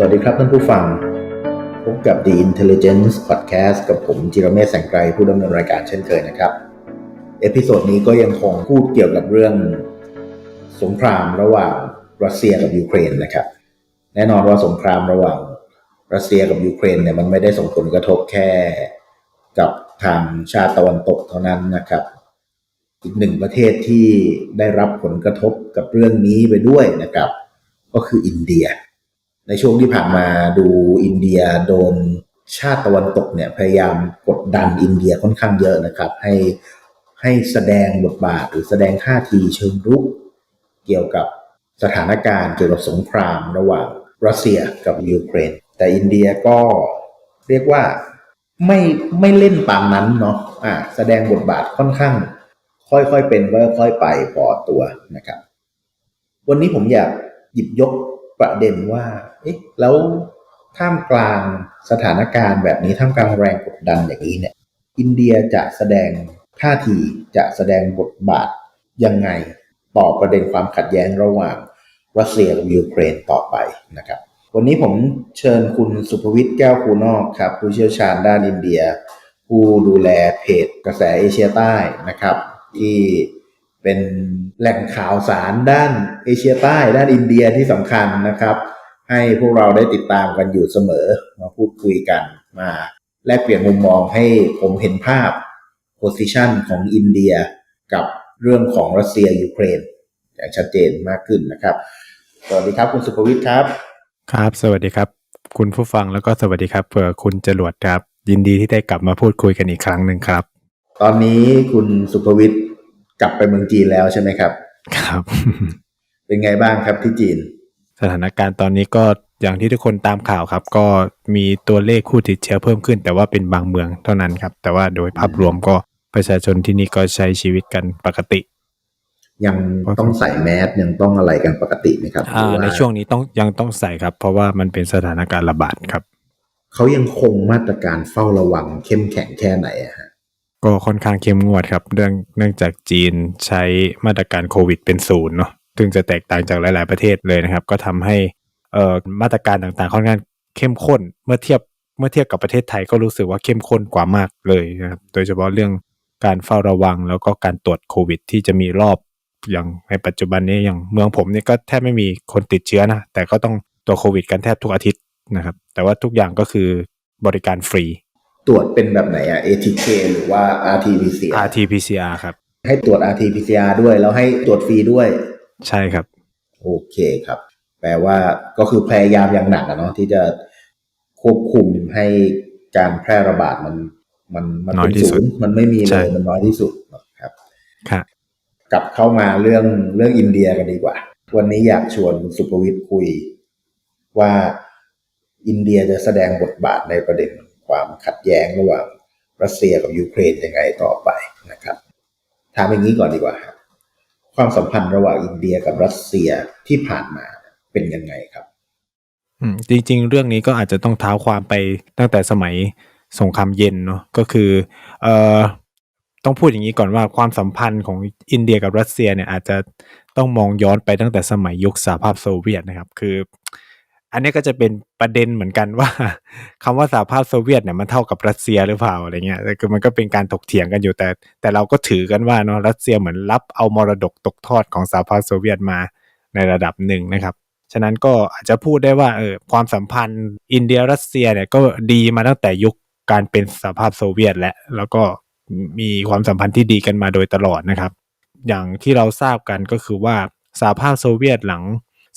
สวัสดีครับท่านผู้ฟัง พบกับ The Intelligence Podcast กับผมจิรเมศแสงไกรผู้ดำเนินรายการเช่นเคยนะครับ เอพิโซดนี้ก็ยังคงพูดเกี่ยวกับเรื่อง สงครามระหว่างรัสเซียกับยูเครนนะครับ แน่นอนว่าสงครามระหว่างรัสเซียกับยูเครนเนี่ยมันไม่ได้ส่งผลกระทบแค่กับทางชาติตะวันตกเท่านั้นนะครับ อีกหนึ่งประเทศที่ได้รับผลกระทบกับเรื่องนี้ไปด้วยนะครับ ก็คืออินเดีย ในช่วงที่ผ่านมาดูอินเดียโดนชาติตะวันตกเนี่ยพยายามกดดันอินเดียค่อนข้างเยอะนะครับ ให้ให้แสดงบทบาทหรือแสดงท่าทีเชิงรุก เกี่ยวกับสถานการณ์เกี่ยวกับสงครามระหว่างรัสเซียกับยูเครน แต่อินเดียก็เรียกว่าไม่ไม่เล่นตามนั้นเนาะอ่าแสดงบทบาทค่อนข้าง ค่อยๆเป็นค่อยๆไปพอตัวนะครับ วันนี้ผมอยากหยิบยก ประเด็นว่า เอ๊ะ แล้วท่ามกลางสถานการณ์แบบนี้ท่ามกลางแรงกดดันอย่างนี้เนี่ย อินเดียจะแสดงท่าทีจะแสดงบทบาทยังไงต่อประเด็นความขัดแย้งระหว่างรัสเซียกับยูเครนต่อไปนะครับ วันนี้ผมเชิญคุณสุภวิทย์แก้วคูนอกครับ ผู้เชี่ยวชาญด้านอินเดีย ผู้ดูแลเพจกระแสเอเชียใต้นะครับ ที่ เป็นแหล่งข่าวสารด้านเอเชียใต้ ด้านอินเดียที่สำคัญนะครับ ให้พวกเราได้ติดตามกันอยู่เสมอมาพูดคุยกันมาแลกเปลี่ยนมุมมองให้ผมเห็นภาพโพสิชันของอินเดียกับเรื่องของรัสเซียยูเครน อย่างชัดเจนมากขึ้นนะครับ สวัสดีครับคุณสุภวิทย์ครับ ครับ สวัสดีครับ คุณผู้ฟังแล้วก็สวัสดีครับเผื่อคุณจรวดครับ ยินดีที่ได้กลับมาพูดคุยกันอีกครั้งหนึ่งครับ ตอนนี้คุณสุภวิทย์ กลับไปเมืองจีนแล้วใช่ไหมครับ ครับ เป็นไงบ้างครับที่จีน สถานการณ์ตอนนี้ก็อย่างที่ทุกคนตามข่าวครับ ก็มีตัวเลขผู้ติดเชื้อเพิ่มขึ้น แต่ว่าเป็นบางเมืองเท่านั้นครับ แต่ว่าโดยภาพรวมก็ประชาชนที่นี่ก็ใช้ชีวิตกันปกติ ยังต้องใส่แมสยังต้องอะไรกันปกติไหมครับอ่าหรือในช่วงนี้ต้องยังต้องใส่ครับ เพราะว่ามันเป็นสถานการณ์ระบาดครับเขายังคงมาตรการเฝ้าระวังเข้มแข็งแค่ไหนอะฮะ ก็ค่อนข้างเข้มงวดครับ เรื่องเนื่องจากจีนใช้มาตรการโควิดเป็นศูนย์เนาะซึ่งจะแตกต่างจากหลาย ๆประเทศเลยนะครับ ก็ทำให้เอ่อมาตรการต่างๆ ค่อนข้างเข้มข้นเมื่อเทียบเมื่อเทียบกับประเทศไทยก็รู้สึกว่าเข้มข้นกว่ามากเลยนะครับโดยเฉพาะเรื่องการเฝ้าระวังแล้วก็การตรวจโควิด ที่จะมีรอบอย่างในปัจจุบันนี้อย่างเมืองผมนี่ก็แทบไม่มีคนติดเชื้อนะแต่ก็ต้องตรวจโควิด กันแทบทุกอาทิตย์นะครับ แต่ว่าทุกอย่างก็คือบริการฟรี ตรวจเป็นแบบไหนอะ ATK หรือว่า RT-PCR RT-PCR ครับ ให้ตรวจ RT-PCR ด้วย แล้วให้ตรวจฟรีด้วย ใช่ครับ โอเคครับ แปลว่าก็คือพยายามอย่างหนักอะเนาะที่จะควบคุมให้การแพร่ระบาดมันมันมันน้อยเป็นที่สุศูดนย์มันไม่มีเลใช่ยมันน้อยที่สุดครับครับกลับเข้ามาเรื่องเรื่องอินเดียกันดีกว่า วันนี้อยากชวนคุณสุภวิทย์คุย ว่าอินเดียจะแสดงบทบาทในประเด็น ความขัดแย้งระหว่างรัสเซียกับยูเครนยังไงต่อไปนะครับถามอย่างนี้ก่อนดีกว่า ความสัมพันธ์ระหว่างอินเดียกับรัสเซียที่ผ่านมาเป็นยังไงครับอืจริง ๆ เรื่องนี้ก็อาจจะต้องเท้าความไปตั้งแต่สมัยสงครามเย็นเนาะก็คือเอ่อต้องพูดอย่างนี้ก่อนว่าความสัมพันธ์ของอินเดียกับรัสเซียเนี่ยอาจจะต้องมองย้อนไปตั้งแต่สมัยยุคสหภาพโซเวียตนะครับ คือ อันนี้ก็จะเป็นประเด็นเหมือนกันว่าคำว่าสหภาพโซเวียตเนี่ยมันเท่ากับรัสเซียหรือเปล่าอะไรเงี้ยคือมันก็เป็นการถกเถียงกันอยู่แต่ แต่เราก็ถือกันว่าเนาะรัสเซียเหมือนรับเอามรดกตกทอดของสหภาพโซเวียตมาในระดับหนึ่งนะครับ ฉะนั้นก็อาจจะพูดได้ว่าเออความสัมพันธ์อินเดียรัสเซียเนี่ยก็ดีมาตั้งแต่ยุคการเป็นสหภาพโซเวียตแล้วแล้วก็มีความสัมพันธ์ที่ดีกันมาโดยตลอดนะครับ อย่างที่เราทราบกันก็คือว่าสหภาพโซเวียตหลัง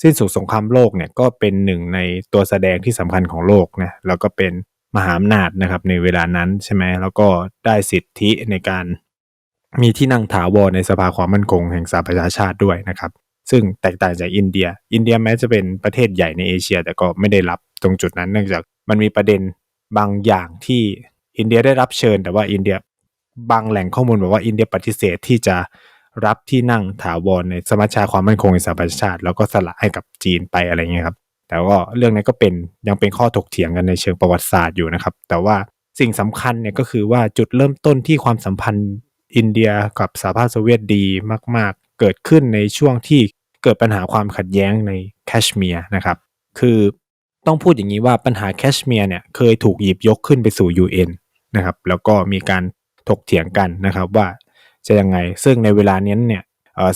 สิ้นสุดสงครามโลกเนี่ยก็เป็นหนึ่งในตัวแสดงที่สำคัญของโลกนะแล้วก็เป็นมหาอำนาจนะครับในเวลานั้นใช่ไหมแล้วก็ได้สิทธิในการมีที่นั่งถาวรในสภาความมั่นคงแห่งสหประชาชาติด้วยนะครับ ซึ่งแตกต่างจากอินเดีย อินเดียแม้จะเป็นประเทศใหญ่ในเอเชีย แต่ก็ไม่ได้รับตรงจุดนั้น เนื่องจากมันมีประเด็นบางอย่างที่อินเดียได้รับเชิญ แต่ว่าอินเดียบางแหล่งข้อมูลบอกว่าอินเดียปฏิเสธที่จะ รับที่นั่งถาวรในสมัชชาความมั่นคงแห่งสหประชาชาติ แล้วก็สละให้กับจีนไปอะไรเงี้ยครับ แต่ว่าเรื่องนี้ก็เป็นยังเป็นข้อถกเถียงกันในเชิงประวัติศาสตร์อยู่นะครับ แต่ว่าสิ่งสำคัญเนี่ยก็คือว่าจุดเริ่มต้นที่ความสัมพันธ์อินเดียกับสหภาพโซเวียตดีมาก ๆ เกิดขึ้นในช่วงที่เกิดปัญหาความขัดแย้งในแคชเมียร์นะครับ คือต้องพูดอย่างนี้ว่าปัญหาแคชเมียร์เนี่ยเคยถูกหยิบยกขึ้นไปสู่ UN นะครับ แล้วก็มีการถกเถียงกันนะครับว่า จะยังไง ซึ่งในเวลานี้เนี่ย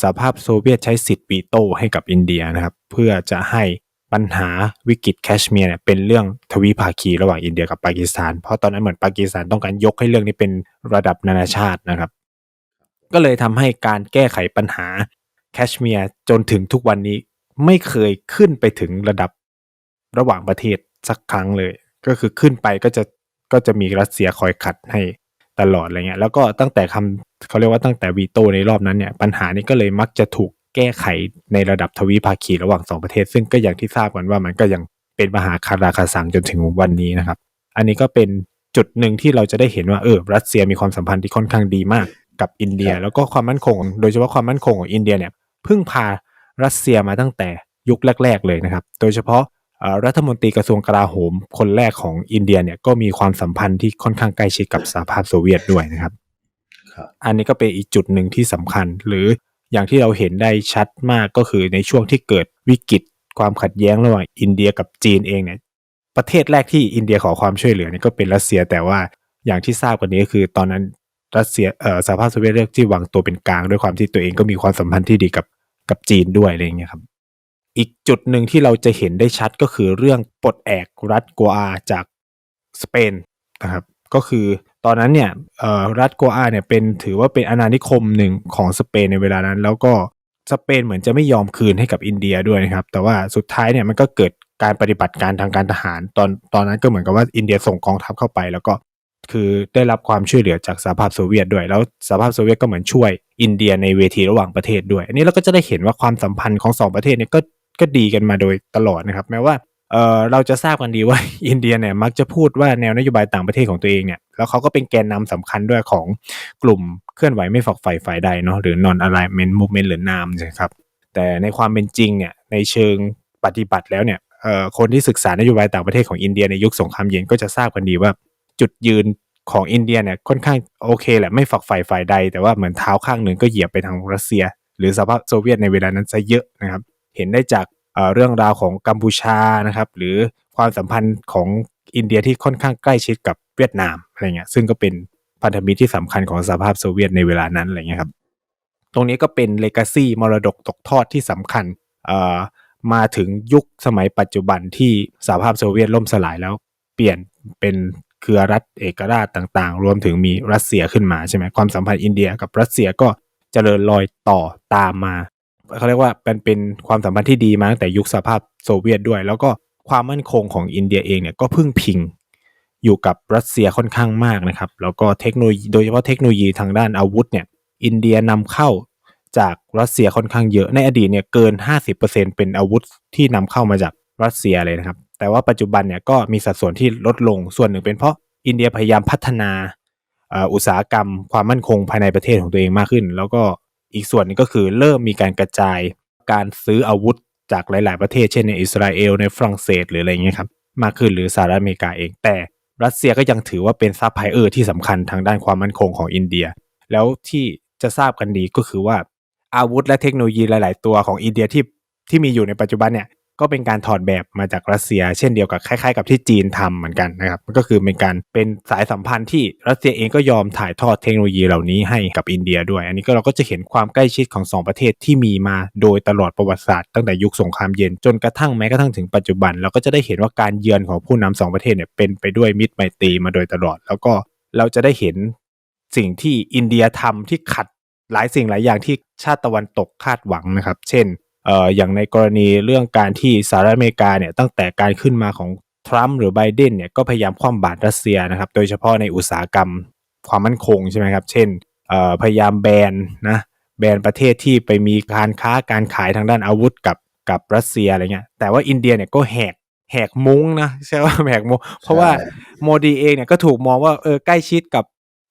สหภาพโซเวียตใช้สิทธิ์วีโต้ให้กับอินเดียนะครับ เพื่อจะให้ปัญหาวิกฤตแคชเมียร์เนี่ยเป็นเรื่องทวิภาคีระหว่างอินเดียกับปากีสถาน เพราะตอนนั้นเหมือนปากีสถานต้องการยกให้เรื่องนี้เป็นระดับนานาชาตินะครับ ก็เลยทำให้การแก้ไขปัญหาแคชเมียร์จนถึงทุกวันนี้ไม่เคยขึ้นไปถึงระดับระหว่างประเทศสักครั้งเลย ก็คือขึ้นไปก็จะก็จะมีรัสเซียคอยขัดให้ตลอดอะไรเงี้ยแล้วก็ตั้งแต่คำ เขาเรียกว่าตั้งแต่วีโตในรอบนั้นเนี่ยปัญหานี้ก็เลยมักจะถูกแก้ไขในระดับทวิภาคีระหว่างสองประเทศ ซึ่งก็อย่างที่ทราบกันว่ามันก็ยังเป็นมหาคาราคาสังจนถึงวันนี้นะครับ อันนี้ก็เป็นจุดหนึ่งที่เราจะได้เห็นว่าเออรัสเซียมีความสัมพันธ์ที่ค่อนข้างดีมากกับอินเดียครับแล้วก็ความมั่นคง โดยเฉพาะความมั่นคงของอินเดียเนี่ยพึ่งพารัสเซียมาตั้งแต่ยุคแรก ๆ เลยนะครับ โดยเฉพาะเอ่อรัฐมนตรีกระทรวงกลาโหม คนแรกของอินเดียเนี่ยก็มีความสัมพันธ์ที่ค่อนข้างใกล้ชิดกับสหภาพโซเวียตด้วยนะครับครับ อันนี้ก็เป็นอีกจุดหนึ่งที่สำคัญ หรืออย่างที่เราเห็นได้ชัดมากก็คือในช่วงที่เกิดวิกฤตความขัดแย้งระหว่างอินเดียกับจีนเองเนี่ยประเทศแรกที่อินเดียขอความช่วยเหลือเนี่ยก็เป็นรัสเซียแต่ว่าอย่างที่ทราบกันนี้ก็คือตอนนั้นรัสเซียเอ่อสหภาพโซเวียตเลือกที่วางตัวเป็นกลางด้วยความที่ตัวเองก็มีความสัมพันธ์ที่ดีกับกับจีนด้วยอะไรอย่างเงี้ยครับอีกจุดหนึ่งที่เราจะเห็นได้ชัดก็คือเรื่องปลดแอกรัฐกัวอาจากสเปนนะครับก็คือ ตอนนั้นเนี่ยรัฐกัวอาเนี่ยเป็นถือว่าเป็นอาณานิคมหนึ่งของสเปนในเวลานั้น แล้วก็สเปนเหมือนจะไม่ยอมคืนให้กับอินเดียด้วยนะครับ แต่ว่าสุดท้ายเนี่ยมันก็เกิดการปฏิบัติการทางการทหาร ตอนตอนนั้นก็เหมือนกับว่าอินเดียส่งกองทัพเข้าไป แล้วก็คือได้รับความช่วยเหลือจากสหภาพโซเวียตด้วย แล้วสหภาพโซเวียตก็เหมือนช่วยอินเดียในเวทีระหว่างประเทศด้วย อันนี้เราก็จะได้เห็นว่าความสัมพันธ์ของสองประเทศเนี่ยก็ก็ดีกันมาโดยตลอดนะครับ แม้ว่า เอ่อเราจะทราบกันดีว่าอินเดียเนี่ยมักจะพูดว่าแนวนโยบายต่างประเทศของตัวเองเนี่ยแล้วเขาก็เป็นแกนนำสำคัญด้วยของกลุ่มเคลื่อนไหวไม่ฝักใฝ่ฝ่ายใดเนาะหรือ non alignment movement หรือนามนะครับแต่ในความเป็นจริงเนี่ยในเชิงปฏิบัติแล้วเนี่ยเอ่อคนที่ศึกษานโยบายต่างประเทศของอินเดียในยุคสงครามเย็นก็จะทราบกันดีว่าจุดยืนของอินเดียเนี่ยค่อนข้างโอเคแหละไม่ฝักใฝ่ฝ่ายใด แต่ว่าเหมือนเท้าข้างหนึ่งก็เหยียบไปทางรัสเซีย หรือสหภาพโซเวียตในเวลานั้นซะเยอะนะครับเห็นได้จาก เรื่องราวของกัมพูชานะครับ หรือความสัมพันธ์ของอินเดียที่ค่อนข้างใกล้ชิดกับเวียดนามอะไรเงี้ยซึ่งก็เป็นพันธมิตรที่สำคัญของสหภาพโซเวียตในเวลานั้นอะไรเงี้ยครับ ตรงนี้ก็เป็นเลกาซีมรดกตกทอดที่สำคัญมาถึงยุคสมัยปัจจุบันที่สหภาพโซเวียตล่มสลายแล้ว เปลี่ยนเป็นเครือรัฐเอกราชต่างๆ รวมถึงมีรัสเซียขึ้นมาใช่ไหมความสัมพันธ์อินเดียกับรัสเซียก็เจริญรอยต่อตามมา เขาเรียกว่าเป็นเป็นความสัมพันธ์ที่ดีมาตั้งแต่ยุคสภาพโซเวียตด้วย แล้วก็ความมั่นคงของอินเดียเองเนี่ยก็พึ่งพิงอยู่กับรัสเซียค่อนข้างมากนะครับ แล้วก็เทคโนโลยีโดยเฉพาะเทคโนโลยีทางด้านอาวุธเนี่ยอินเดียนำเข้าจากรัสเซียค่อนข้างเยอะในอดีตเนี่ยเกิน 50%เป็นอาวุธที่นำเข้ามาจากรัสเซียเลยนะครับ แต่ว่าปัจจุบันเนี่ยก็มีสัดส่วนที่ลดลงส่วนหนึ่งเป็นเพราะอินเดียพยายามพัฒนาอุตสาหกรรมความมั่นคงภายในประเทศของตัวเองมากขึ้น แล้วก็ อีกส่วนหนึงก็คือเริ่มมีการกระจายการซื้ออาวุธจากหลาย ๆ ประเทศเช่นในอิสราเอลในฝรั่งเศสหรืออะไรเงี้ยครับมากขึ้นหรือสหรัฐอเมริกาเอง แต่รัสเซียก็ยังถือว่าเป็นซัพพลายเออร์ที่สำคัญทางด้านความมั่นคงของอินเดีย แล้วที่จะทราบกันดีก็คือว่าอาวุธและเทคโนโลยีหลาย ๆ ตัวของอินเดียที่ที่มีอยู่ในปัจจุบันเนี่ย ก็เป็นการถอดแบบมาจากรัสเซีย เช่นเดียวกับคล้ายๆ กับที่จีนทำเหมือนกันนะครับมันก็คือเป็นการเป็นสายสัมพันธ์ที่รัสเซียเองก็ยอมถ่ายทอดเทคโนโลยีเหล่านี้ให้กับอินเดียด้วย อันนี้ก็เราก็จะเห็นความใกล้ชิดของสองประเทศที่มีมาโดยตลอดประวัติศาสตร์ตั้งแต่ยุคสงครามเย็นจนกระทั่งแม้กระทั่งถึงปัจจุบัน เราก็จะได้เห็นว่าการเยือนของผู้นำสองประเทศเนี่ยเป็นไปด้วยมิตรไมตรีมาโดยตลอด แล้วก็เราจะได้เห็นสิ่งที่อินเดียทำที่ขัดหลายสิ่งหลายอย่างที่ชาติตะวันตกคาดหวังนะครับ เช่น อ่ออย่างในกรณีเรื่องการที่สหรัฐอเมริกาเนี่ยตั้งแต่การขึ้นมาของทรัมป์หรือไบเดนเนี่ยก็พยายามคว่ำบาตรรัสเซียนะครับ โดยเฉพาะในอุตสาหกรรมความมั่นคงใช่ไหมครับ เช่นเอ่อพยายามแบนนะแบนประเทศที่ไปมีการค้าการขายทางด้านอาวุธกับกับรัสเซียอะไรเงี้ย แต่ว่าอินเดียเนี่ยก็แหกแหกมุ้งนะใช่ว่าแหกมุ้งเพราะว่าโมดีเองเนี่ยก็ถูกมองว่าเออใกล้ชิดกับ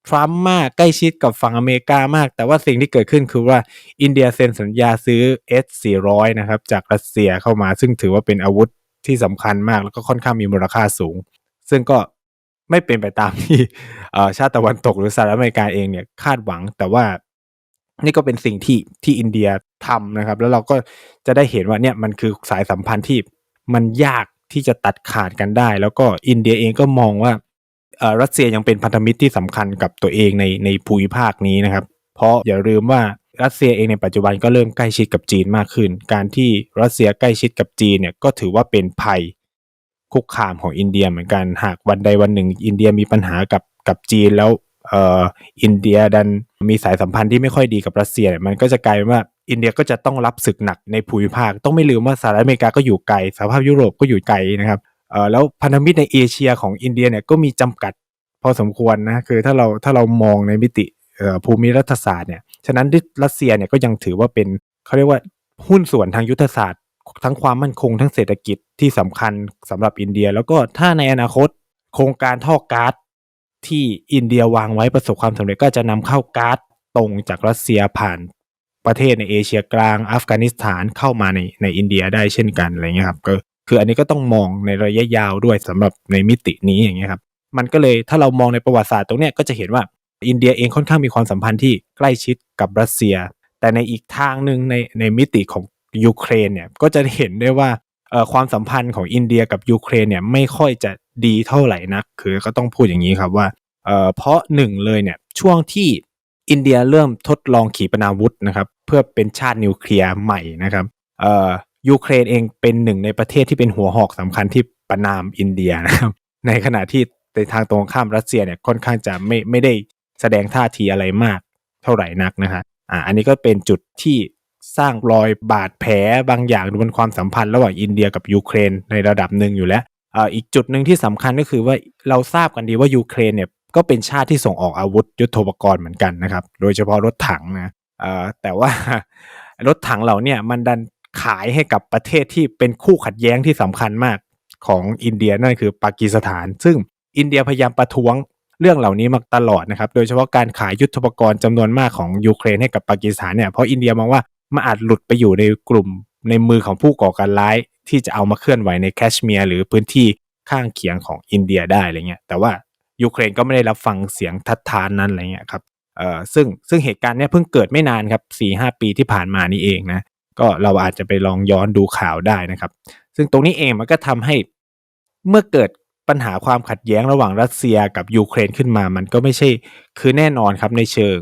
ทรัมป์มากใกล้ชิดกับฝั่งอเมริกามาก แต่ว่าสิ่งที่เกิดขึ้นคือว่าอินเดียเซ็นสัญญาซื้อ S400 นะครับจากรัสเซียเข้ามา ซึ่งถือว่าเป็นอาวุธที่สำคัญมากแล้วก็ค่อนข้างมีมูลค่าสูง ซึ่งก็ไม่เป็นไปตามที่ชาติตะวันตกหรือสหรัฐอเมริกาเองเนี่ยคาดหวัง แต่ว่านี่ก็เป็นสิ่งที่ที่อินเดียทำนะครับ แล้วเราก็จะได้เห็นว่าเนี่ยมันคือสายสัมพันธ์ที่มันยากที่จะตัดขาดกันได้ แล้วก็อินเดียเองก็มองว่า รัสเซียยังเป็นพันธมิตรที่สำคัญกับตัวเองในในภูมิภาคนี้นะครับ เพราะอย่าลืมว่ารัสเซียเองในปัจจุบันก็เริ่มใกล้ชิดกับจีนมากขึ้น การที่รัสเซียใกล้ชิดกับจีนเนี่ยก็ถือว่าเป็นภัยคุกคามของอินเดียเหมือนกันหากวันใดวันหนึ่ง อินเดียมีปัญหากับกับจีนแล้วเอ่ออินเดียดันมีสายสัมพันธ์ที่ไม่ค่อยดีกับรัสเซียเนี่ยมันก็จะกลายเป็นว่าอินเดียก็จะต้องรับศึกหนักในภูมิภาค ต้องไม่ลืมว่าสหรัฐอเมริกาก็อยู่ไกลสหภาพยุโรปก็อยู่ไกลนะครับ เอ่อแล้วพันธมิตรในเอเชียของอินเดียเนี่ยก็มีจำกัดพอสมควรนะคือถ้าเราถ้าเรามองในมิติภูมิรัฐศาสตร์เนี่ยฉะนั้นรัสเซียเนี่ยก็ยังถือว่าเป็นเขาเรียกว่าหุ้นส่วนทางยุทธศาสตร์ ทั้งความมั่นคงทั้งเศรษฐกิจที่สำคัญสำหรับอินเดีย แล้วก็ถ้าในอนาคตโครงการท่อก๊าซที่อินเดียวางไว้ประสบความสำเร็จก็จะนำเข้าก๊าซตรงจากรัสเซียผ่านประเทศในเอเชียกลางอัฟกานิสถานเข้ามาในในอินเดียได้เช่นกันอะไรเงี้ยครับก็ คืออันนี้ก็ต้องมองในระยะยาวด้วยสำหรับในมิตินี้อย่างเงี้ยครับมันก็เลยถ้าเรามองในประวัติศาสตร์ตรงเนี้ยก็จะเห็นว่าอินเดียเองค่อนข้างมีความสัมพันธ์ที่ใกล้ชิดกับรัสเซีย แต่ในอีกทางหนึ่งในในมิติของยูเครนเนี่ยก็จะเห็นได้ว่าความสัมพันธ์ของอินเดียกับยูเครนเนี่ยไม่ค่อยจะดีเท่าไหร่นัก คือก็ต้องพูดอย่างนี้ครับว่าเพราะหนึ่งเลยเนี่ยช่วงที่อินเดียเริ่มทดลองขีปนาวุธนะครับเพื่อเป็นชาตินิวเคลียร์ใหม่นะครับ ยูเครนเองเป็นหนึ่งในประเทศที่เป็นหัวหอกสำคัญที่ประนามอินเดียนะครับ ในขณะที่ในทางตรงข้ามรัสเซียเนี่ยค่อนข้างจะไม่ไม่ได้แสดงท่าทีอะไรมากเท่าไหร่นักนะฮะอ่าอันนี้ก็เป็นจุดที่สร้างรอยบาดแผลบางอย่างบนความสัมพันธ์ระหว่างอินเดียกับยูเครนในระดับหนึ่งอยู่แล้วอ่าอีกจุดหนึ่งที่สำคัญก็คือว่าเราทราบกันดีว่ายูเครนเนี่ยก็เป็นชาติที่ส่งออกอาวุธยุทโธปกรณ์เหมือนกันนะครับ โดยเฉพาะรถถังนะเอ่อแต่ว่ารถถังเหล่านี่ยมันดัน ขายให้กับประเทศที่เป็นคู่ขัดแย้งที่สำคัญมากของอินเดียนั่นคือปากีสถาน ซึ่งอินเดียพยายามประท้วงเรื่องเหล่านี้มาตลอดนะครับ โดยเฉพาะการขายยุทธปกรณ์จำนวนมากของยูเครนให้กับปากีสถานเนี่ย เพราะอินเดียมองว่ามันอาจหลุดไปอยู่ในกลุ่มในมือของผู้ก่อการร้าย ที่จะเอามาเคลื่อนไหวในแคชเมียร์หรือพื้นที่ข้างเคียงของอินเดียได้อะไรเงี้ย แต่ว่ายูเครนก็ไม่ได้รับฟังเสียงทัดทานนั้นอะไรเงี้ยครับ เอ่อ ซึ่งซึ่งเหตุการณ์เนี้ยเพิ่งเกิดไม่นานครับสี่ห้าปีที่ผ่านมานี่เองนะ ก็เราอาจจะไปลองย้อนดูข่าวได้นะครับ ซึ่งตรงนี้เองมันก็ทำให้เมื่อเกิดปัญหาความขัดแย้งระหว่างรัสเซียกับยูเครนขึ้นมา มันก็ไม่ใช่คือแน่นอนครับในเชิง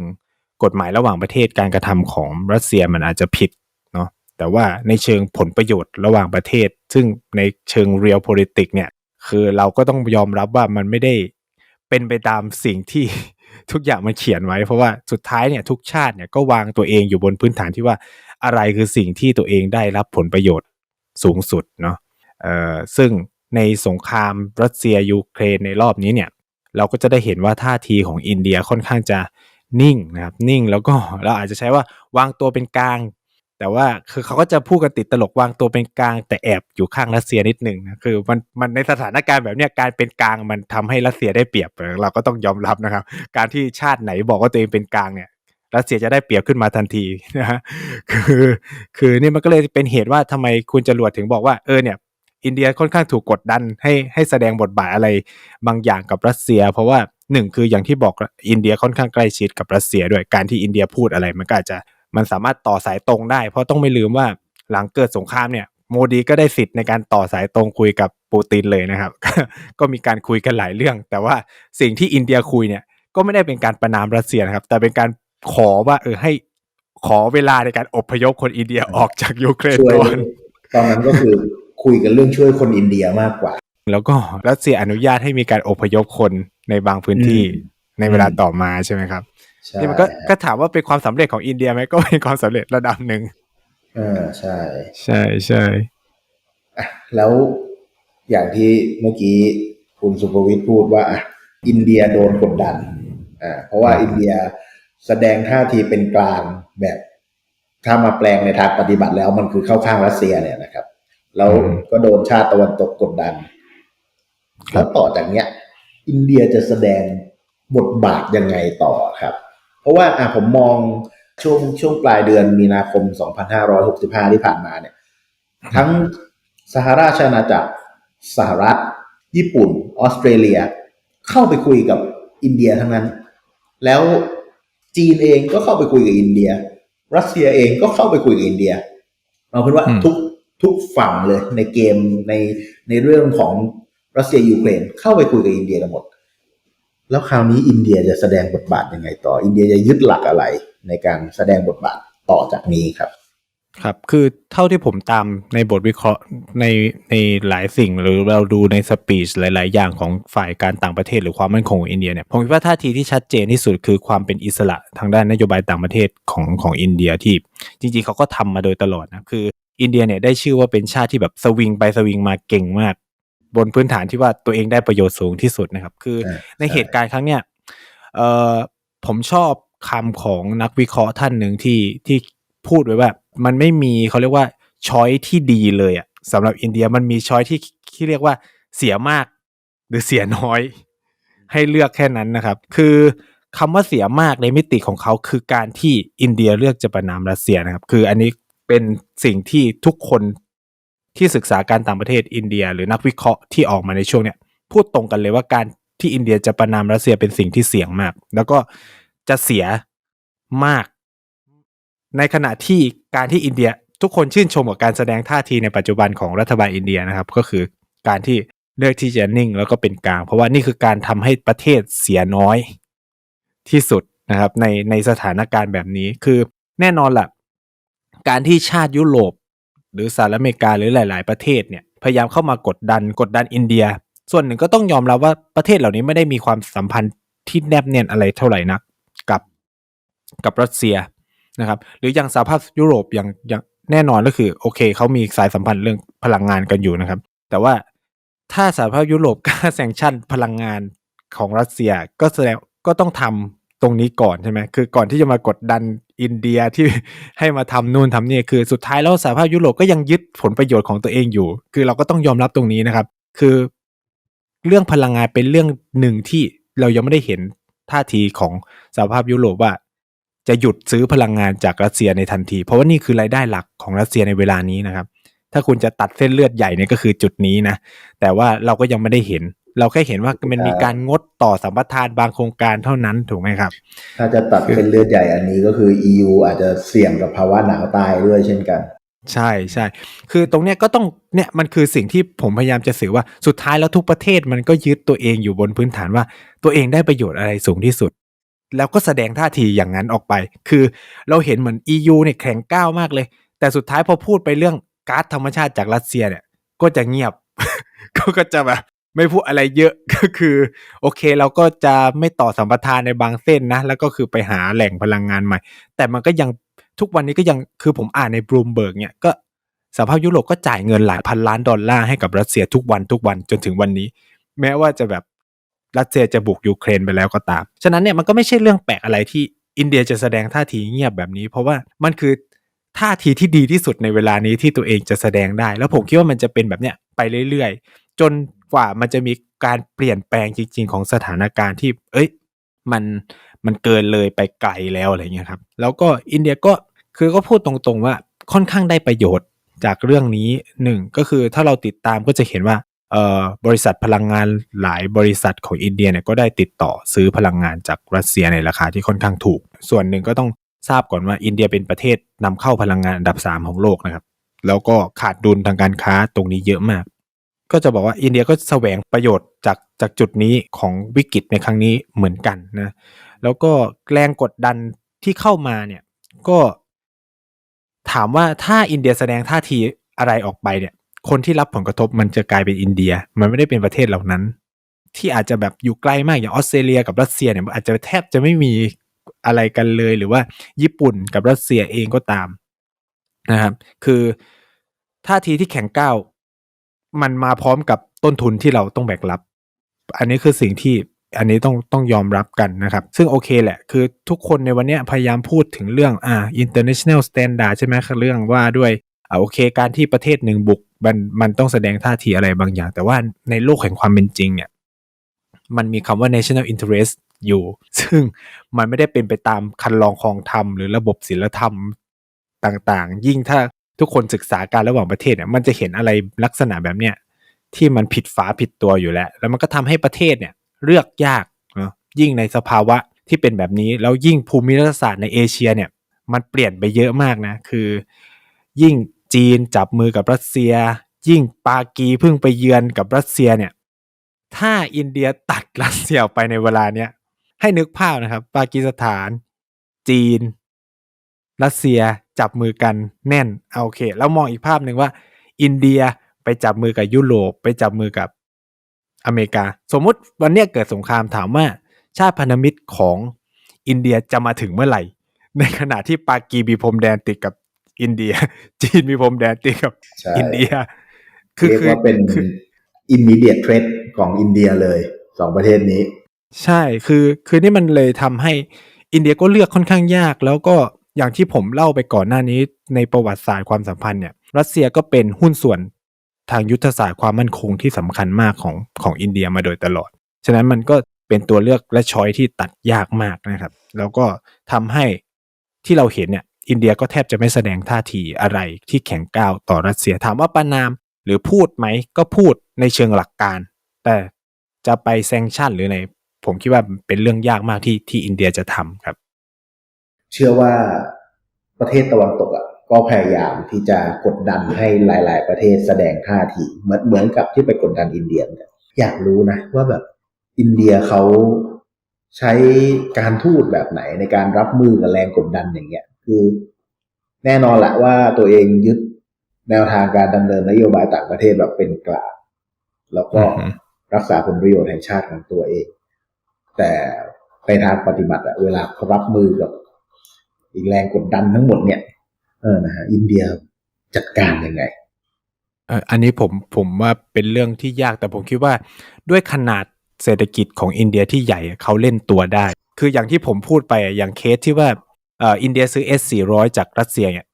กฎหมายระหว่างประเทศการกระทำของรัสเซียมันอาจจะผิดเนาะแต่ว่าในเชิงผลประโยชน์ระหว่างประเทศ ซึ่งในเชิง real politic เนี่ยคือเราก็ต้องยอมรับว่ามันไม่ได้เป็นไปตามสิ่งที่ทุกอย่างมันเขียนไว้ เพราะว่าสุดท้ายเนี่ยทุกชาติเนี่ยก็วางตัวเองอยู่บนพื้นฐานที่ว่า อะไรคือสิ่งที่ตัวเองได้รับผลประโยชน์สูงสุดเนาะเอ่อซึ่งในสงครามรัสเซียยูเครนในรอบนี้เนี่ยเราก็จะได้เห็นว่าท่าทีของอินเดียค่อนข้างจะนิ่งนะครับนิ่งแล้วก็เราอาจจะใช้ว่าวางตัวเป็นกลาง แต่ว่าคือเขาก็จะพูดกันติดตลกวางตัวเป็นกลาง แต่แอบอยู่ข้างรัสเซียนิดหนึ่งนะคือมันมันในสถานการณ์แบบเนี้ยการเป็นกลางมันทำให้รัสเซียได้เปรียบเราก็ต้องยอมรับนะครับ การที่ชาติไหนบอกว่าตัวเองเป็นกลางเนี่ย รัสเซียจะได้เปรียบขึ้นมาทันทีนะฮะคือคือนี่มันก็เลยเป็นเหตุว่าทำไมคุณจรวดถึงบอกว่าเออเนี่ยอินเดียค่อนข้างถูกกดดันให้ให้แสดงบทบาทอะไรบางอย่างกับรัสเซีย เพราะว่าหนึ่งคืออย่างที่บอกอินเดียค่อนข้างใกล้ชิดกับรัสเซียด้วยการที่อินเดียพูดอะไร มันก็อาจจะมันสามารถต่อสายตรงได้ เพราะต้องไม่ลืมว่าหลังเกิดสงครามเนี่ยโมดีก็ได้สิทธิ์ในการต่อสายตรงคุยกับปูตินเลยนะครับ ก็มีการคุยกันหลายเรื่อง แต่ว่าสิ่งที่อินเดียคุยเนี่ยก็ไม่ได้เป็นการประนามรัสเซียนะครับ แต่เป็นการ ขอว่า เออให้ขอเวลาในการอพยพคนอินเดียออกจากยูเครนช่วยก่อนตอนนั้นก็คือคุยกันเรื่องช่วยคนอินเดียมากกว่า แล้วก็รัสเซียอนุญาตให้มีการอพยพคนในบางพื้นที่อืมในเวลาต่อมาใช่ไหมครับใช่นี่มันก็ก็ถามว่าเป็นความสำเร็จของอินเดียไหมก็เป็นความสำเร็จระดับหนึ่งเออใช่ ใช่ใช่แล้วอย่างที่เมื่อกี้คุณสุภวิทย์พูดว่าอะอินเดียโดนกดดันอ่าเพราะว่าอินเดีย แสดงท่าทีเป็นกลางแบบ ถ้ามาแปลงในทางปฏิบัติแล้วมันคือเข้าข้างรัสเซียเนี่ยนะครับ แล้วก็โดนชาติตะวันตกกดดัน แล้วต่อจากเนี้ย อินเดียจะแสดงบทบาทยังไงต่อครับ เพราะว่าอะผมมองช่วงช่วงปลายเดือนมีนาคม 2565 ที่ผ่านมาเนี่ย ทั้งสหราชอาณาจักรสหรัฐ ญี่ปุ่น ออสเตรเลีย เข้าไปคุยกับอินเดียทั้งนั้น แล้ว จีนเองก็เข้าไปคุยกับอินเดีย รัสเซียเองก็เข้าไปคุยกับอินเดีย เอาเป็นว่าทุกทุกฝั่งเลยในเกมในในเรื่องของรัสเซียยูเครนเข้าไปคุยกับอินเดียกันหมด แล้วคราวนี้อินเดียจะแสดงบทบาทยังไงต่อ อินเดียจะยึดหลักอะไรในการแสดงบทบาทต่อจากนี้ครับ ครับ คือเท่าที่ผมตามในบทวิเคราะห์ในในหลายสิ่งหรือเราดูในสปีชหลาย ๆ อย่างของฝ่ายการต่างประเทศหรือความมั่นคงของอินเดียเนี่ยผมคิดว่าท่าทีที่ชัดเจนที่สุดคือความเป็นอิสระทางด้านนโยบายต่างประเทศของของอินเดียที่จริง ๆ เขาก็ทำมาโดยตลอดนะคืออินเดียเนี่ยได้ชื่อว่าเป็นชาติที่แบบสวิงไปสวิงมาเก่งมาก บนพื้นฐานที่ว่าตัวเองได้ประโยชน์สูงที่สุดนะครับ คืออ่าในใช่เหตุการณ์ครั้งเนี้ยเอ่อผมชอบคำของนักวิเคราะห์ท่านหนึ่งที่ที่พูดไว้ว่า มันไม่มีเขาเรียกว่าช้อยที่ดีเลยอะสำหรับอินเดียมันมีช้อยที่ที่เรียกว่าเสียมากหรือเสียน้อย ให้เลือกแค่นั้นนะครับ คือคำว่าเสียมากในมิติของเขาคือการที่อินเดียเลือกจะประนามรัสเซียนะครับ คืออันนี้เป็นสิ่งที่ทุกคนที่ศึกษาการต่างประเทศอินเดีย หรือนักวิเคราะห์ที่ออกมาในช่วงเนี้ยพูดตรงกันเลยว่าการที่อินเดียจะประนามรัสเซียเป็นสิ่งที่เสี่ยงมาก แล้วก็จะเสียมาก ในขณะที่การที่อินเดียทุกคนชื่นชมกับการแสดงท่าทีในปัจจุบันของรัฐบาลอินเดียนะครับ ก็คือการที่เลือกที่จะนิ่งแล้วก็เป็นกลาง เพราะว่านี่คือการทำให้ประเทศเสียน้อยที่สุดนะครับ ในในสถานการณ์แบบนี้คือแน่นอนแหละการที่ชาติยุโรปหรือสหรัฐอเมริกาหรือหลาย ๆ ประเทศเนี่ยพยายามเข้ามากดดันกดดันอินเดีย ส่วนหนึ่งก็ต้องยอมรับว่าประเทศเหล่านี้ไม่ได้มีความสัมพันธ์ที่แนบแน่นอะไรเท่าไหร่นักกับกับรัสเซีย นะครับหรืออย่างสหภาพยุโรปอย่างอย่างแน่นอนก็คือโอเคเขามีสายสัมพันธ์เรื่องพลังงานกันอยู่นะครับ แต่ว่าถ้าสหภาพยุโรปกล้าแซงชั่นพลังงานของรัสเซียก็แสดงก็ต้องทำตรงนี้ก่อนใช่ไหมคือก่อนที่จะมากดดันอินเดียที่ให้มาทำนู่นทำนี่คือสุดท้ายแล้วสหภาพยุโรปก็ยังยึดผลประโยชน์ของตัวเองอยู่ คือเราก็ต้องยอมรับตรงนี้นะครับ คือเรื่องพลังงานเป็นเรื่องหนึ่งที่เรายังไม่ได้เห็นท่าทีของสหภาพยุโรปว่า จะหยุดซื้อพลังงานจากรัสเซียในทันที เพราะว่านี่คือรายได้หลักของรัสเซียในเวลานี้นะครับ ถ้าคุณจะตัดเส้นเลือดใหญ่เนี่ยก็คือจุดนี้นะ แต่ว่าเราก็ยังไม่ได้เห็น เราแค่เห็นว่ามันมีการงดต่อสัมปทานบางโครงการเท่านั้นถูกไหมครับ ถ้าจะตัดเป็นเลือดใหญ่อันนี้ก็คือ EU อาจจะเสี่ยงกับภาวะหนาวตายด้วยเช่นกัน ใช่ใช่ คือตรงเนี้ยก็ต้องเนี่ยมันคือสิ่งที่ผมพยายามจะสื่อว่าสุดท้ายแล้วทุกประเทศมันก็ยึดตัวเองอยู่บนพื้นฐานว่าตัวเองได้ประโยชน์อะไรสูงที่สุด แล้วก็แสดงท่าทีอย่างนั้นออกไป คือเราเห็นเหมือน EU เนี่ยแข็งก้าวมากเลย แต่สุดท้ายพอพูดไปเรื่องก๊าซธรรมชาติจากรัสเซียเนี่ยก็จะเงียบ ก็จะแบบไม่พูดอะไรเยอะก็คือ โอเคเราก็จะไม่ต่อสัมปทานในบางเส้นนะ แล้วก็คือไปหาแหล่งพลังงานใหม่ แต่มันก็ยังทุกวันนี้ก็ยังคือผมอ่านในบลูมเบิร์กเนี่ยก็สหภาพยุโรปก็จ่ายเงินหลายพันล้านดอลลาร์ให้กับรัสเซียทุกวันทุกวันจนถึงวันนี้ แม้ว่าจะแบบ รัสเซียจะบุกยูเครนไปแล้วก็ตาม ฉะนั้นเนี่ยมันก็ไม่ใช่เรื่องแปลกอะไรที่อินเดียจะแสดงท่าทีเงียบแบบนี้ เพราะว่ามันคือท่าทีที่ดีที่สุดในเวลานี้ที่ตัวเองจะแสดงได้ แล้วผมคิดว่ามันจะเป็นแบบเนี้ยไปเรื่อยๆ จนกว่ามันจะมีการเปลี่ยนแปลงจริง ๆ ของสถานการณ์ที่ เอ้ย มันมันเกินเลยไปไกลแล้วอะไรเงี้ยครับ แล้วก็อินเดียก็คือก็พูดตรงๆว่าค่อนข้างได้ประโยชน์จากเรื่องนี้หนึ่งก็คือถ้าเราติดตามก็จะเห็นว่า บริษัทพลังงานหลายบริษัทของอินเดียเนี่ยก็ได้ติดต่อซื้อพลังงานจากรัสเซียในราคาที่ค่อนข้างถูก ส่วนหนึ่งก็ต้องทราบก่อนว่าอินเดียเป็นประเทศนำเข้าพลังงานอันดับ 3 ของโลกนะครับ แล้วก็ขาดดุลทางการค้าตรงนี้เยอะมาก ก็จะบอกว่าอินเดียก็แสวงประโยชน์จากจากจุดนี้ของวิกฤตในครั้งนี้เหมือนกันนะ แล้วก็แรงกดดันที่เข้ามาเนี่ยก็ถามว่าถ้าอินเดียแสดงท่าทีอะไรออกไปเนี่ย คนที่รับผลกระทบมันจะกลายเป็นอินเดีย มันไม่ได้เป็นประเทศเหล่านั้น ที่อาจจะแบบอยู่ไกลมากอย่างออสเตรเลียกับรัสเซียเนี่ยอาจจะแทบจะไม่มีอะไรกันเลยหรือว่าญี่ปุ่นกับรัสเซียเองก็ตามนะครับคือท่าทีที่แข็งก้าวมันมาพร้อมกับต้นทุนที่เราต้องแบกรับ อันนี้คือสิ่งที่อันนี้ต้องต้องยอมรับกันนะครับ ซึ่งโอเคแหละ คือทุกคนในวันนี้พยายามพูดถึงเรื่องอ่า international standard ใช่ไหมครับเรื่องว่าด้วย อ่าโอเค การที่ประเทศหนึ่งบุกมันมันต้องแสดงท่าทีอะไรบางอย่าง แต่ว่าในโลกแห่งความเป็นจริงเนี่ยมันมีคำว่า national interest อยู่ ซึ่งมันไม่ได้เป็นไปตามคันลองคองธรรมหรือระบบศีลธรรมต่างๆ ยิ่งถ้าทุกคนศึกษาการระหว่างประเทศเนี่ยมันจะเห็นอะไรลักษณะแบบเนี้ยที่มันผิดฝาผิดตัวอยู่แล้ว แล้วมันก็ทำให้ประเทศเนี่ยเลือกยากเนาะยิ่งในสภาวะที่เป็นแบบนี้ แล้วยิ่งภูมิรัฐศาสตร์ในเอเชียเนี่ยมันเปลี่ยนไปเยอะมากนะ คือ ยิ่ง จีน จับมือกับรัสเซีย ยิ่งปากีเพิ่งไปเยือนกับรัสเซียเนี่ย ถ้าอินเดียตัดรัสเซียออกไปในเวลาเนี้ยให้นึกภาพนะครับ ปากีสถาน จีน รัสเซียจับมือกันแน่นเอาโอเค แล้วมองอีกภาพหนึ่งว่า อินเดียไปจับมือกับยุโรปไปจับมือกับอเมริกา สมมุติวันเนี้ยเกิดสงครามถามว่า ชาติพันธมิตรของอินเดียจะมาถึงเมื่อไหร่ ในขณะที่ปากีมีพรมแดนติดกับ อินเดีย จีนมีพรมแดนติดกับใช่อินเดีย คือเรียกคือว่าเป็นคือ immediate threat ของอินเดียเลยสองประเทศนี้ ใช่คือคือนี่มันเลยทำให้อินเดียก็เลือกค่อนข้างยาก แล้วก็อย่างที่ผมเล่าไปก่อนหน้านี้ในประวัติศาสตร์ความสัมพันธ์เนี่ยรัสเซียก็เป็นหุ้นส่วนทางยุทธศาสตร์ความมั่นคงที่สำคัญมากของของอินเดียมาโดยตลอด ฉะนั้นมันก็เป็นตัวเลือกและช้อยที่ตัดยากมากนะครับ แล้วก็ทำให้ที่เราเห็นเนี่ย อินเดียก็แทบจะไม่แสดงท่าทีอะไรที่แข็งก้าวต่อรัสเซียถามว่าประนามหรือพูดไหมก็พูดในเชิงหลักการ แต่จะไปแซงชั่นหรือในผมคิดว่าเป็นเรื่องยากมากที่ที่อินเดียจะทำครับ เชื่อว่าประเทศตะวันตกอะก็พยายามที่จะกดดันให้หลาย ๆ ประเทศแสดงท่าทีเหมือนเหมือนกับที่ไปกดดันอินเดียเนกันอยากรู้นะว่าแบบอินเดียเขาใช้การทูตแบบไหนในการรับมือกับแรงกดดันอย่างเงี้ย คือแน่นอนแหละว่าตัวเองยึดแนวทางการดำเนินนโยบายต่างประเทศแบบเป็นกลางแล้วก็อือฮึรักษาผลประโยชน์แห่งชาติของตัวเอง แต่ในทางปฏิบัติอะเวลาเขารับมือกับอีกแรงกดดันทั้งหมดเนี่ย เออนะฮะอินเดียจัดการยังไงเอ่ออันนี้ผมผมว่าเป็นเรื่องที่ยากแต่ผมคิดว่าด้วยขนาดเศรษฐกิจของอินเดียที่ใหญ่เขาเล่นตัวได้ คืออย่างที่ผมพูดไปอะอย่างเคสที่ว่า เอ่ออินเดียซื้อ S 4 0 0 จากรัสเซียเนี่ย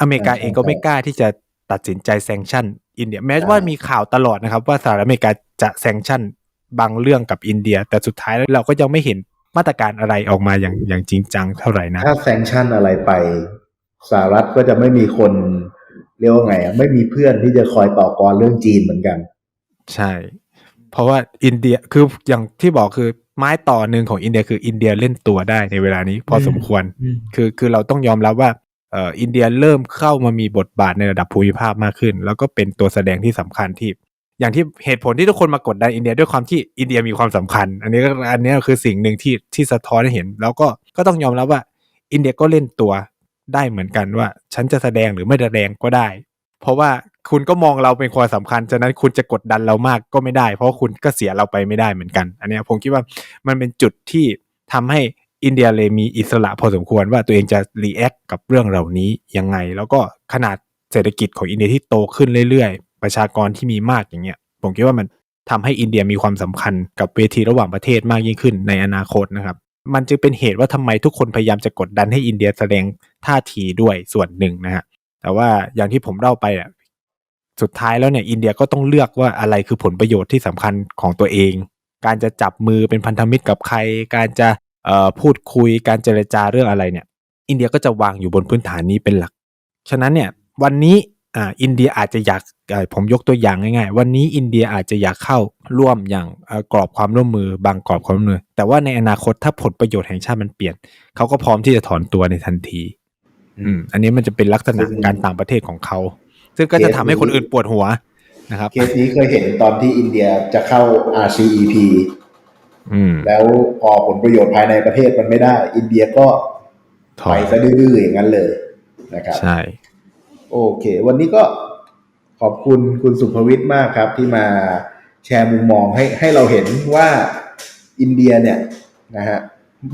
อเมริกาใช่เองก็ไม่กล้าที่จะตัดสินใจแซงชั่น อินเดียแม้ว่ามีข่าวตลอดนะครับ ว่าสหรัฐอเมริกาจะแซงชั่นบางเรื่องกับอินเดีย แต่สุดท้ายแล้วเราก็ยังไม่เห็นมาตรการอะไรออกมาอย่างอย่างจริงจังเท่าไหร่นะ ถ้าแซงชั่นอะไรไปสหรัฐก็จะไม่มีคนเรียกว่าไงอะไม่มีเพื่อนที่จะคอยต่อกรเรื่องจีนเหมือนกัน ใช่ เพราะว่าอินเดียคืออย่างที่บอกคือ ไม้ต่อหนึ่งของอินเดียคืออินเดียเล่นตัวได้ในเวลานี้พอสมควร คือคือเราต้องยอมรับว่าเอ่ออินเดียเริ่มเข้ามามีบทบาทในระดับภูมิภาคมากขึ้น แล้วก็เป็นตัวแสดงที่สำคัญที่ อย่างที่เหตุผลที่ทุกคนมากดดันอินเดียด้วยความที่อินเดียมีความสำคัญ อันนี้ก็อันนี้ก็คือสิ่งหนึ่งที่ที่สะท้อนให้เห็น แล้วก็ก็ต้องยอมรับว่า อินเดียก็เล่นตัวได้เหมือนกันว่า ฉันจะแสดงหรือไม่แสดงก็ได้ เพราะว่า คุณก็มองเราเป็นคนสำคัญ ฉะนั้นคุณจะกดดันเรามากก็ไม่ได้ เพราะคุณก็เสียเราไปไม่ได้เหมือนกัน อันนี้ผมคิดว่ามันเป็นจุดที่ทำให้อินเดียเลยมีอิสระพอสมควรว่าตัวเองจะรีแอคกับเรื่องเหล่านี้ยังไง แล้วก็ขนาดเศรษฐกิจของอินเดียที่โตขึ้นเรื่อยๆ ประชากรที่มีมากอย่างเงี้ย ผมคิดว่ามันทำให้อินเดียมีความสำคัญกับเวทีระหว่างประเทศมากยิ่งขึ้นในอนาคตนะครับ มันจึงเป็นเหตุว่าทำไมทุกคนพยายามจะกดดันให้อินเดียแสดงท่าทีด้วยส่วนหนึ่งนะฮะแต่ว่าอย่างที่ผมเล่าไปอะ สุดท้ายแล้วเนี่ยอินเดียก็ต้องเลือกว่าอะไรคือผลประโยชน์ที่สำคัญของตัวเอง การจะจับมือเป็นพันธมิตรกับใคร การจะเอ่อพูดคุยการเจรจาเรื่องอะไรเนี่ย อินเดียก็จะวางอยู่บนพื้นฐานนี้เป็นหลัก ฉะนั้นเนี่ยวันนี้อ่าอินเดียอาจจะอยากผมยกตัวอย่างง่ายๆ วันนี้อินเดียอาจจะอยากเข้าร่วมอย่างกรอบความร่วมมือบางกรอบความร่วมมือ แต่ว่าในอนาคตถ้าผลประโยชน์แห่งชาติมันเปลี่ยน เขาก็พร้อมที่จะถอนตัวในทันที อืม อันนี้มันจะเป็นลักษณะการต่างประเทศของเขา ซึ่งก็จะทำให้คนอื่นปวดหัวนะครับเคสนี้เคยเห็นตอนที่อินเดียจะเข้า RCEP อืมแล้วพอผลประโยชน์ภายในประเทศมันไม่ได้ อินเดียก็ถไปอยซะดื้อๆอย่างนั้นเลยนะครับ ใช่ โอเค วันนี้ก็ขอบคุณคุณสุภวิทย์มากครับ ที่มาแชร์มุมมองให้ให้เราเห็นว่าอินเดียเนี่ยนะฮะ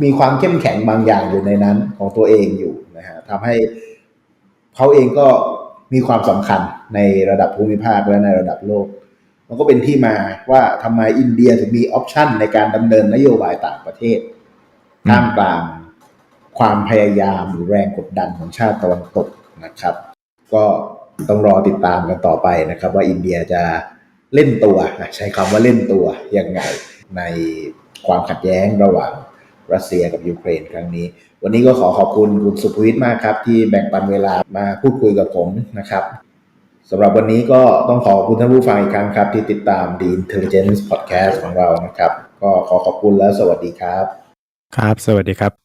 มีความเข้มแข็งบางอย่างอยู่ในนั้นของตัวเองอยู่นะฮะทำให้เขาเองก็ มีความสำคัญในระดับภูมิภาคและในระดับโลก มันก็เป็นที่มาว่าทำไมอินเดียถึงมีออปชันในการดำเนินนโยบายต่างประเทศอืมท่ามกลางความพยายามหรือแรงกดดันของชาติตะวันตกนะครับ ก็ต้องรอติดตามกันต่อไปนะครับ ว่าอินเดียจะเล่นตัวอะใช้คำว่าเล่นตัวยังไงในความขัดแย้งระหว่างรัสเซียกับยูเครนครั้งนี้ วันนี้ก็ขอขอบคุณคุณสุภวิทย์มากครับ ที่แบ่งปันเวลามาพูดคุยกับผมนะครับสำหรับวันนี้ก็ต้องขอขอบคุณท่านผู้ฟังอีกครั้งครับ ที่ติดตาม The Intelligence Podcast ของเรานะครับ ก็ขอขอบคุณและสวัสดีครับ ครับ สวัสดีครับ